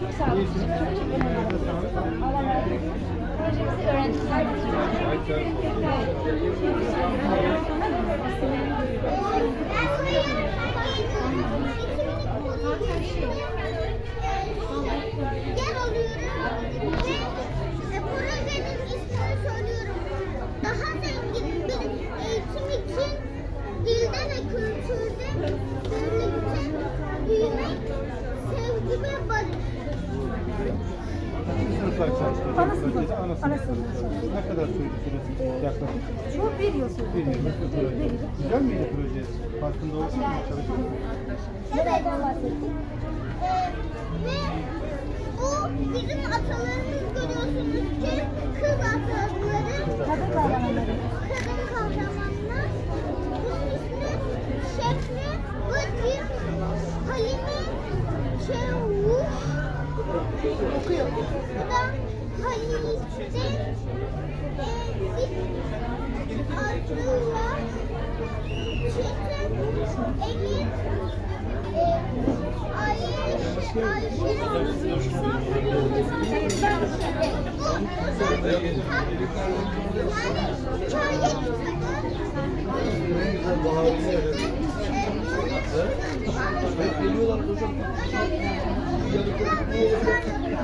Çok sağ olun. Çok teşekkür ederim. Allah razı olsun. Projemizi öğrenciler Yer sınıflar çalıştınız? Ana sınıfı. Projede Ana Ana sınıflar sınıfı. Ne kadar sürdü süresi yaklaşık? Bu bir yıl sürdü. Bir yıl. Güzel miydi proje? Farkında oldunuz mu? Çalıştınız mı? Nelerden bahsettik? Ee, ve bu bizim atalarımız görüyorsunuz ki kız ataları, Bu da Halide, Edip, Atilla, Çetin, Elif, e, Ayşe, Ayşe, yani hikaye kitabı. Geliyorlar hocam.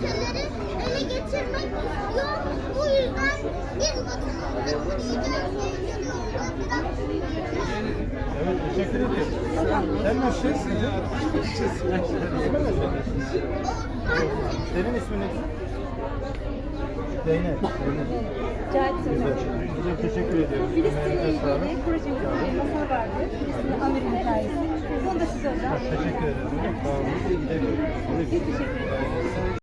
ülkeleri ele geçirmek istiyor. Bu yüzden biz vatanımızı koruyacağız. Evet, teşekkür ederim. Sen nasılsın? Ne senin? Senin ismin ne? Zeynep. Cahit. Hocam teşekkür ediyorum. Filistin'le ilgili bir masal vardı. Filistin Amir'in hikayesi. Bunu da size özel. Teşekkür ederim. Sağ olun. Biz teşekkür ederiz.